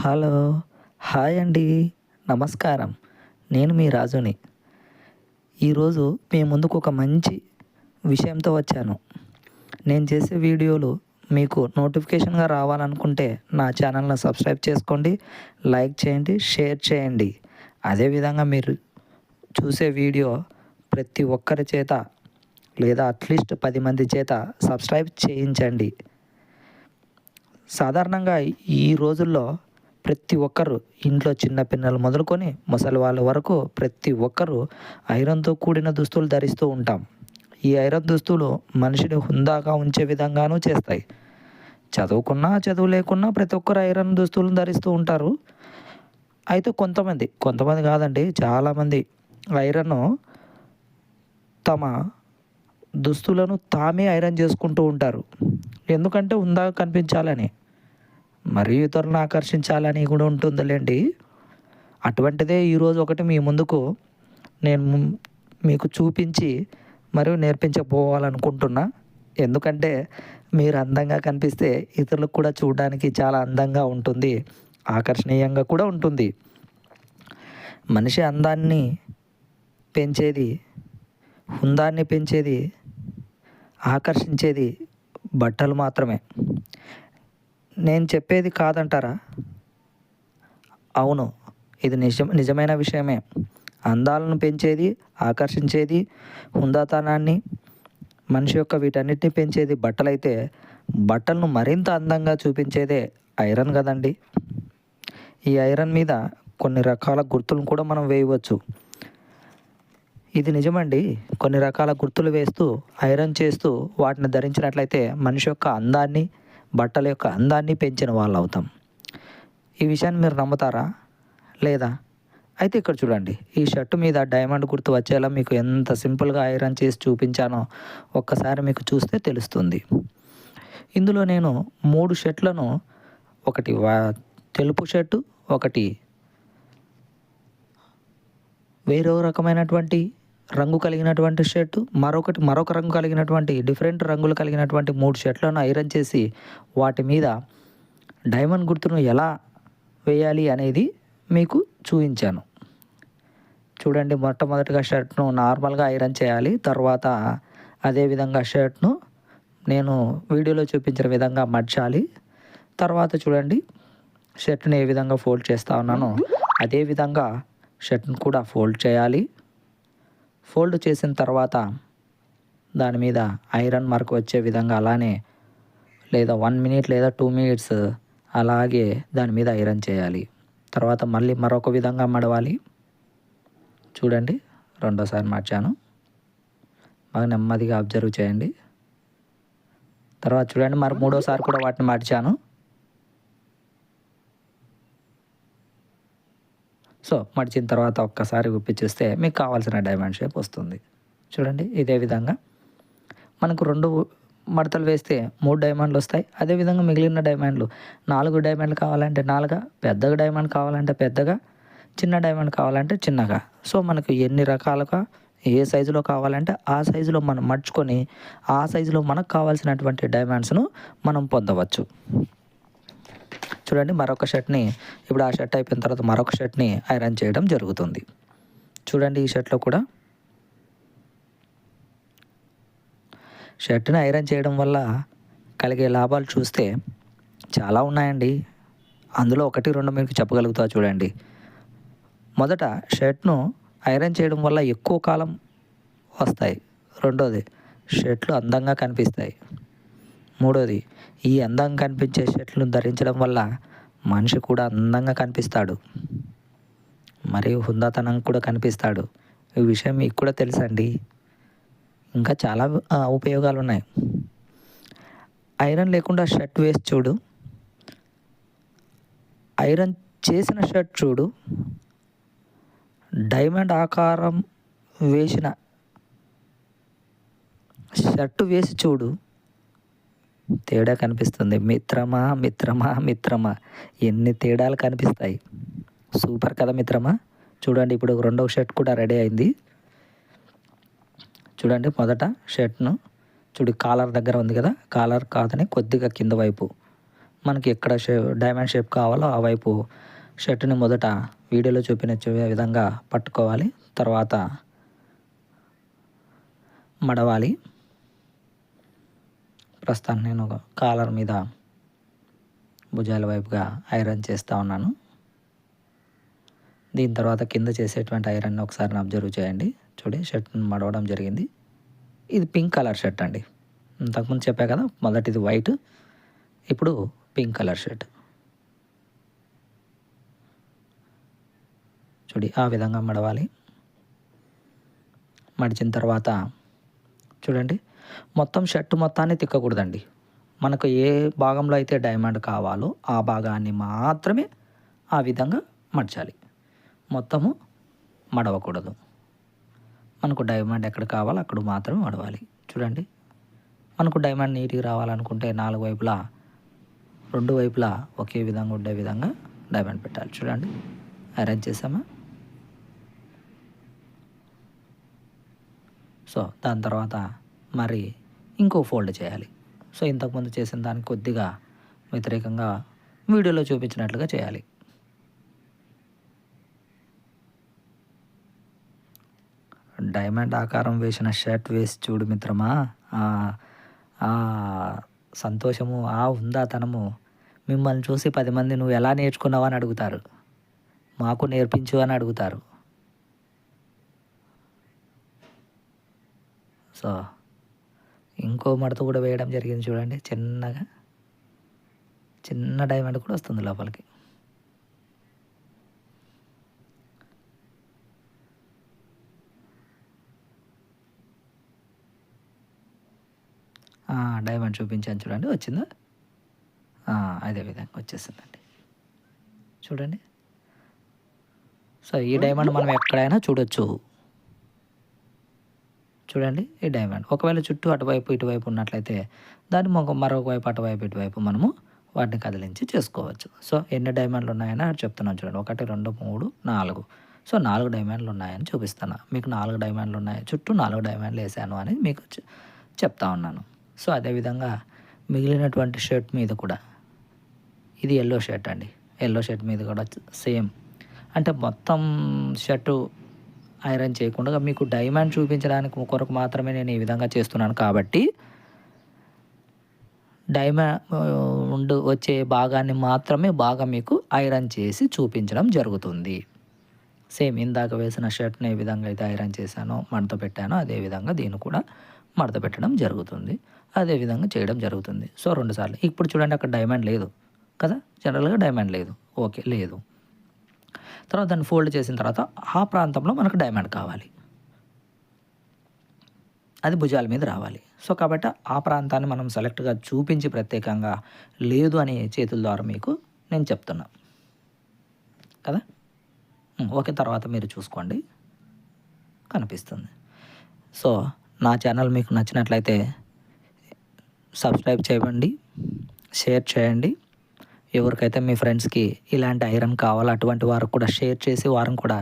Hello hi అండి. నమస్కారం. నేను మీ రాజుని. ఈరోజు మీ ముందుకు ఒక మంచి విషయంతో వచ్చాను. నేను చేసే వీడియోలు మీకు నోటిఫికేషన్గా రావాలనుకుంటే నా ఛానల్ని సబ్స్క్రైబ్ చేసుకోండి లైక్ చేయండి షేర్ చేయండి. అదేవిధంగా మీరు చూసే వీడియో ప్రతి ఒక్కరి చేత లేదా అట్లీస్ట్ పది మంది చేత సబ్స్క్రైబ్ చేయించండి. సాధారణంగా ఈ రోజుల్లో ప్రతి ఒక్కరు ఇంట్లో చిన్నపిన్నలు మొదలుకొని ముసలి వాళ్ళ వరకు ప్రతి ఒక్కరు ఐరన్తో కూడిన దుస్తులు ధరిస్తూ ఉంటాం. ఈ ఐరన్ దుస్తులు మనిషిని హుందాగా ఉంచే విధంగానూ చేస్తాయి. చదువుకున్నా చదువు లేకున్నా ప్రతి ఒక్కరు ఐరన్ దుస్తులను ధరిస్తూ ఉంటారు. అయితే కొంతమంది కొంతమంది కాదండి చాలామంది ఐరన్ తమ దుస్తులను తామే ఐరన్ చేసుకుంటూ ఉంటారు. ఎందుకంటే ఉందాగా కనిపించాలని. మరియు ఇతరులను ఆకర్షించాలని కూడా ఉంటుందిలేండి. అటువంటిదే ఈరోజు ఒకటి మీ ముందుకు నేను మీకు చూపించి మరియు నేర్పించబోవాలనుకుంటున్నా. ఎందుకంటే మీరు అందంగా కనిపిస్తే ఇతరులకు కూడా చూడడానికి చాలా అందంగా ఉంటుంది ఆకర్షణీయంగా కూడా ఉంటుంది. మనిషి అందాన్ని పెంచేది హుందాన్ని పెంచేది ఆకర్షించేది బట్టలు మాత్రమే. నేను చెప్పేది కాదంటారా? అవును ఇది నిజం నిజమైన విషయమే. అందాలను పెంచేది ఆకర్షించేది హుందాతనాన్ని మనిషి యొక్క వీటన్నిటిని పెంచేది బట్టలైతే బట్టలను మరింత అందంగా చూపించేదే ఐరన్ కదండి. ఈ ఐరన్ మీద కొన్ని రకాల గుర్తులను కూడా మనం వేయవచ్చు. ఇది నిజమండి. కొన్ని రకాల గుర్తులు వేస్తూ ఐరన్ చేస్తూ వాటిని ధరించినట్లయితే మనిషి యొక్క అందాన్ని బట్టల యొక్క అందాన్ని పెంచిన వాళ్ళు అవుతాం ఈ విషయాన్ని మీరు నమ్ముతారా? లేదా? అయితే ఇక్కడ చూడండి. ఈ షర్టు మీద డైమండ్ గుర్తు వచ్చేలా మీకు ఎంత సింపుల్గా ఐరన్ చేసి చూపించానో ఒక్కసారి మీకు చూస్తే తెలుస్తుంది. ఇందులో నేను మూడు షర్ట్లను ఒకటి వా తెలుపు షర్టు ఒకటి వేరే రకమైనటువంటి రంగు కలిగినటువంటి షర్టు మరొకటి మరొక రంగు కలిగినటువంటి డిఫరెంట్ రంగులు కలిగినటువంటి మూడు షర్ట్లను ఐరన్ చేసి వాటి మీద డైమండ్ గుర్తును ఎలా వేయాలి అనేది మీకు చూపించాను. చూడండి మొట్టమొదటిగా షర్ట్ను నార్మల్గా ఐరన్ చేయాలి. తర్వాత అదేవిధంగా షర్ట్ను నేను వీడియోలో చూపించిన విధంగా మడ్చాలి. తర్వాత చూడండి షర్ట్ని ఏ విధంగా ఫోల్డ్ చేస్తా ఉన్నానో. అదే విధంగా షర్ట్ను కూడా ఫోల్డ్ చేయాలి. ఫోల్డ్ చేసిన తర్వాత దాని మీద ఐరన్ మార్క్ వచ్చే విధంగా అలానే లేదా వన్ మినిట్ లేదా టూ మినిట్స్ అలాగే దాని మీద ఐరన్ చేయాలి. తర్వాత మళ్ళీ మరొక విధంగా మడవాలి. చూడండి రెండోసారి మార్చాను. బాగా నెమ్మదిగా అబ్జర్వ్ చేయండి. తర్వాత చూడండి మరి మూడోసారి కూడా వాటిని మార్చాను. సో మడిచిన తర్వాత ఒక్కసారి ఉప్పి చూస్తే మీకు కావాల్సిన డైమండ్ షేప్ వస్తుంది. చూడండి ఇదే విధంగా. మనకు రెండు మడతలు వేస్తే మూడు డైమండ్లు వస్తాయి. అదేవిధంగా మిగిలిన డైమండ్లు నాలుగు డైమండ్లు కావాలంటే నాలుగా పెద్దగా డైమండ్ కావాలంటే పెద్దగా చిన్న డైమండ్ కావాలంటే చిన్నగా. సో మనకు ఎన్ని రకాలుగా ఏ సైజులో కావాలంటే ఆ సైజులో మనం మర్చుకొని ఆ సైజులో మనకు కావాల్సినటువంటి డైమండ్స్ను మనం పొందవచ్చు. చూడండి మరొక షర్ట్ని ఇప్పుడు ఆ షర్ట్ అయిపోయిన తర్వాత మరొక షర్ట్ని ఐరన్ చేయడం జరుగుతుంది. చూడండి ఈ షర్ట్లో కూడా. షర్ట్ని ఐరన్ చేయడం వల్ల కలిగే లాభాలు చూస్తే చాలా ఉన్నాయండి. అందులో ఒకటి రెండు మీకు చెప్పగలుగుతా చూడండి. మొదట షర్ట్ను ఐరన్ చేయడం వల్ల ఎక్కువ కాలం వస్తాయి. రెండోది షర్ట్లు అందంగా కనిపిస్తాయి. మూడోది ఈ అందంగా కనిపించే షర్ట్లను ధరించడం వల్ల మనిషి కూడా అందంగా కనిపిస్తాడు. మరియు హుందాతనం కూడా కనిపిస్తాడు. ఈ విషయం మీకు కూడా తెలుసండి. ఇంకా చాలా ఉపయోగాలు ఉన్నాయి ఐరన్ లేకుండా షర్ట్ వేసి చూడు. ఐరన్ చేసిన షర్ట్ చూడు. డైమండ్ ఆకారం వేసిన షర్టు వేసి చూడు. తేడా కనిపిస్తుంది. మిత్రమా మిత్రమా మిత్రమా. ఎన్ని తేడాలు కనిపిస్తాయి. సూపర్ కదా మిత్రమా. చూడండి ఇప్పుడు రెండవ షర్ట్ కూడా రెడీ అయింది. చూడండి మొదట షర్ట్ను. చూడు కాలర్ దగ్గర ఉంది కదా. కాలర్ కాదని కొద్దిగా కింద వైపు. మనకి ఎక్కడ షేప్ డైమండ్ షేప్ కావాలో ఆ వైపు షర్ట్ని మొదట వీడియోలో చూపిన విధంగా పట్టుకోవాలి. తర్వాత మడవాలి. ప్రస్తుతానికి నేను కాలర్ మీద భుజాల వైపుగా ఐరన్ చేస్తూ ఉన్నాను. దీని తర్వాత కింద చేసేటువంటి ఐరన్ ఒకసారి అబ్జర్వ్ చేయండి. చూడి షర్ట్ మడవడం జరిగింది. ఇది పింక్ కలర్ షర్ట్ అండి. ఇంతకుముందు చెప్పా కదా మొదటిది వైట్ ఇప్పుడు పింక్ కలర్ షర్ట్. చూడి ఆ విధంగా మడవాలి. మడిచిన తర్వాత చూడండి మొత్తం షర్ట్ మొత్తాన్ని తిక్కకూడదండి. మనకు ఏ భాగంలో అయితే డైమండ్ కావాలో ఆ భాగాన్ని మాత్రమే ఆ విధంగా మడచాలి. మొత్తము మడవకూడదు. మనకు డైమండ్ ఎక్కడ కావాలో అక్కడ మాత్రమే మడవాలి. చూడండి. మనకు డైమండ్ నీట్గా రావాలనుకుంటే నాలుగు వైపులా రెండు వైపులా ఒకే విధంగా ఉండే విధంగా డైమండ్ పెట్టాలి. చూడండి. అరేంజ్ చేసామా సో దాని తర్వాత మరి ఇంకో ఫోల్డ్ చేయాలి. సో ఇంతకుముందు చేసిన దానికి కొద్దిగా వ్యతిరేకంగా వీడియోలో చూపించినట్లుగా చేయాలి. డైమండ్ ఆకారం వేసిన షర్ట్ వేసి చూడు మిత్రమా. సంతోషము ఆ ఉందాతనము మిమ్మల్ని చూసి పది మంది నువ్వు ఎలా నేర్చుకున్నావు అని అడుగుతారు. మాకు నేర్పించు అని అడుగుతారు. సో ఇంకో మడత కూడా వేయడం జరిగింది చూడండి చిన్నగా. చిన్న డైమండ్ కూడా వస్తుంది లోపలికి. డైమండ్ చూపించాను చూడండి వచ్చిందా? అదే విధంగా వచ్చేసిందండి. చూడండి. సో ఈ డైమండ్ మనం ఎక్కడైనా చూడొచ్చు. చూడండి ఈ డైమండ్ ఒకవేళ చుట్టూ అటువైపు ఇటువైపు ఉన్నట్లయితే దాన్ని మరొక వైపు అటువైపు ఇటువైపు మనము వాటిని కదిలించి చేసుకోవచ్చు. సో ఎన్ని డైమండ్లు ఉన్నాయని చెప్తున్నాను చూడండి. ఒకటి రెండు మూడు నాలుగు. సో నాలుగు డైమండ్లు ఉన్నాయని చూపిస్తాను మీకు నాలుగు డైమండ్లు ఉన్నాయి. చుట్టూ నాలుగు డైమండ్లు వేసాను అని మీకు చెప్తా ఉన్నాను. సో అదేవిధంగా మిగిలినటువంటి షర్ట్ మీద కూడా ఇది ఎల్లో షర్ట్ అండి. ఎల్లో షర్ట్ మీద కూడా సేమ్ అంటే మొత్తం షర్టు ఐరన్ చేయకుండా మీకు డైమండ్ చూపించడానికి కొరకు మాత్రమే నేను ఈ విధంగా చేస్తున్నాను కాబట్టి డైమండ్ వచ్చే భాగాన్ని మాత్రమే బాగా మీకు ఐరన్ చేసి చూపించడం జరుగుతుంది. సేమ్ ఇందాక వేసిన షర్ట్ని ఏ విధంగా అయితే ఐరన్ చేశానో మడత పెట్టానో అదేవిధంగా దీన్ని కూడా మడత పెట్టడం జరుగుతుంది. అదేవిధంగా చేయడం జరుగుతుంది. సో రెండుసార్లు ఇప్పుడు చూడండి అక్కడ డైమండ్ లేదు కదా? జనరల్గా డైమండ్ లేదు. ఓకే లేదు. తర్వాత దాన్ని ఫోల్డ్ చేసిన తర్వాత ఆ ప్రాంతంలో మనకు డైమండ్ కావాలి. అది భుజాల మీద రావాలి. సో కాబట్టి ఆ ప్రాంతాన్ని మనం సెలెక్ట్గా చూపించి ప్రత్యేకంగా లేదు అనే చేతుల ద్వారా మీకు నేను చెప్తున్నా. కదా? ఓకే తర్వాత మీరు చూసుకోండి. కనిపిస్తుంది. సో నా ఛానల్ మీకు నచ్చినట్లయితే సబ్స్క్రైబ్ చేయండి షేర్ చేయండి. ఎవరికైతే మీ ఫ్రెండ్స్కి ఇలాంటి ఐరన్ కావాలో అటువంటి వారు కూడా షేర్ చేసి వారిని కూడా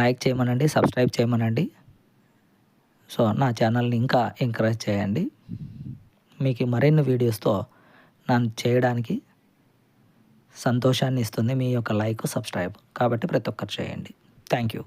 లైక్ చేయమనండి సబ్స్క్రైబ్ చేయమనండి. సో నా ఛానల్ని ఇంకా ఎంకరేజ్ చేయండి. మీకు మరిన్ని వీడియోస్తో నన్ను చేయడానికి సంతోషాన్ని ఇస్తుంది మీ యొక్క లైక్ సబ్స్క్రైబ్ కాబట్టి ప్రతి ఒక్కరు చేయండి. Thank you